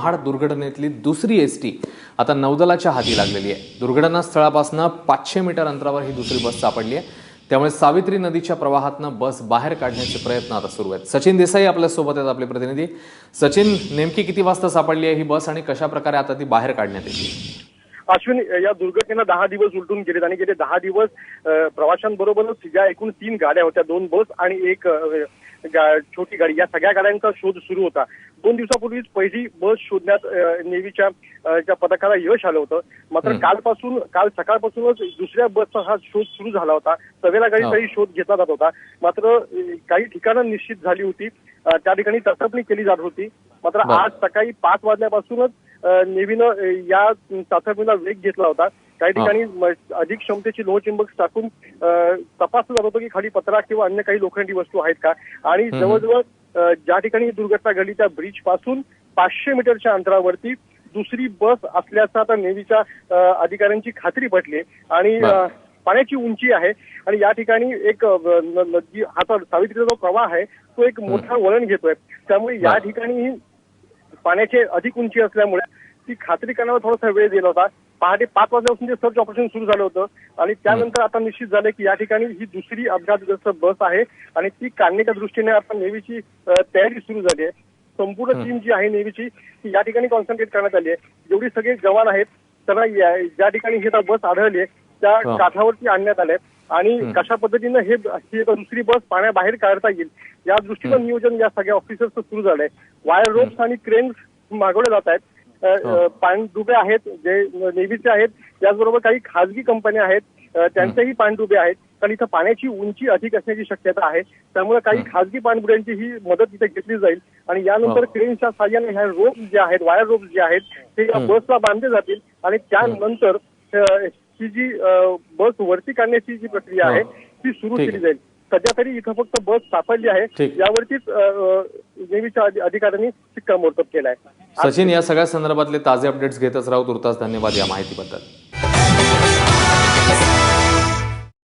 महाड दुर्घटनेतली दुसरी S T आता नौदलाच्या हाती लागलेली आहे. दुर्घटना स्थळापासून पाचशे मीटर अंतरावर ही दुसरी बस सापडली आहे. त्यामुळे सावित्री नदीच्या प्रवाहातनं बस बाहेर काढण्याचे प्रयत्न आता सुरू आहेत. सचिन देसाई आपल्यासोबत आहेत आपले प्रतिनिधी. सचिन नेमकी किती वाजता सापडली आहे ही बस आणि कशा प्रकारे आता ती बाहेर काढण्यात येईल अश्विन या दुर्घटनेला दहा दिवस उलटून गेलेत आणि गेले दहा दिवस प्रवाशांबरोबरच ज्या एकूण तीन गाड्या होत्या. दोन बस आणि एक छोटी गाडी या सगळ्या गाड्यांचा शोध सुरू होता. दोन दिवसापूर्वीच पहिली बस शोधण्यात नेव्हीच्या पथकाला यश आलं होतं. मात्र कालपासून काल सकाळपासूनच दुसऱ्या बसचा हा शोध सुरू झाला होता. सवेला हो. गाडीचाही शोध घेतला जात होता. मात्र काही ठिकाणं निश्चित झाली होती. त्या ठिकाणी तपासणी केली जात होती. मात्र. आज सकाळी पाच वाजल्यापासूनच नेव्हीनं या चाचणीला वेग घेतला होता. काही ठिकाणी अधिक क्षमतेची लोहचुंबक टाकून तपासलं जात होतं की खाली पत्रा किंवा अन्य काही लोखंडी वस्तू आहेत का? आणि जवळजवळ ज्या ठिकाणी ही दुर्घटना घडली त्या ब्रिजपासून पाचशे मीटरच्या अंतरावरती दुसरी बस असल्याचं आता नेव्हीच्या अधिकाऱ्यांची खात्री पटली आणि. पाण्याची उंची आहे. आणि या ठिकाणी एक नदी हा जो सावित्रीचा जो प्रवाह आहे तो एक मोठा वळण घेतोय. त्यामुळे या. ठिकाणी पाण्याची अधिक उंची असल्यामुळे ती खात्री करण्यावर थोडासा वेळ दिला होता. पहाटे पाच वाजल्यापासून ते सर्च ऑपरेशन सुरू झालं होतं. आणि त्यानंतर आता निश्चित झालं की या ठिकाणी ही दुसरी अपघातग्रस्त बस आहे आणि ती काढण्याच्या दृष्टीने आता नेव्हीची तयारी सुरू झाली आहे. संपूर्ण टीम जी आहे नेव्हीची ती या ठिकाणी कॉन्सन्ट्रेट करण्यात आली आहे. जेवढी सगळे जवान आहेत त्यांना ज्या ठिकाणी ही बस आढळली आहे त्या. काठावरती आणण्यात आलंय आणि कशा पद्धतीनं हे दुसरी बस पाण्याबाहेर काढता येईल या दृष्टीनं नियोजन या सगळ्या ऑफिसर्सचं सुरू झालंय. वायर रोप्स आणि क्रेन्स मागवले जात आहेत. पाणडुबे आहेत जे नेव्हीचे आहेत त्याचबरोबर काही खासगी कंपन्या आहेत त्यांचेही पाणडुबे आहेत. कारण इथं पाण्याची उंची अधिक असण्याची शक्यता आहे. त्यामुळे काही खासगी पाणबुड्यांची ही मदत इथे घेतली जाईल. आणि यानंतर हो. क्रेनच्या साह्याने ह्या रोप जे आहेत वायर रोप जे आहेत ते या बसला बांधले जातील. आणि त्यानंतर ही. जी बस वरती काढण्याची जी प्रक्रिया हो. आहे ती सुरू केली. जाईल. सध्या तरी इथं फक्त बस सापडली आहे. यावरतीच नेव्हीच्या अधि- अधिकाऱ्यांनी शिक्कामोर्तब केलाय. सचिन या सगळ्या संदर्भातले ताजे अपडेट्स घेतच राहू तुर्तास धन्यवाद या माहितीबद्दल.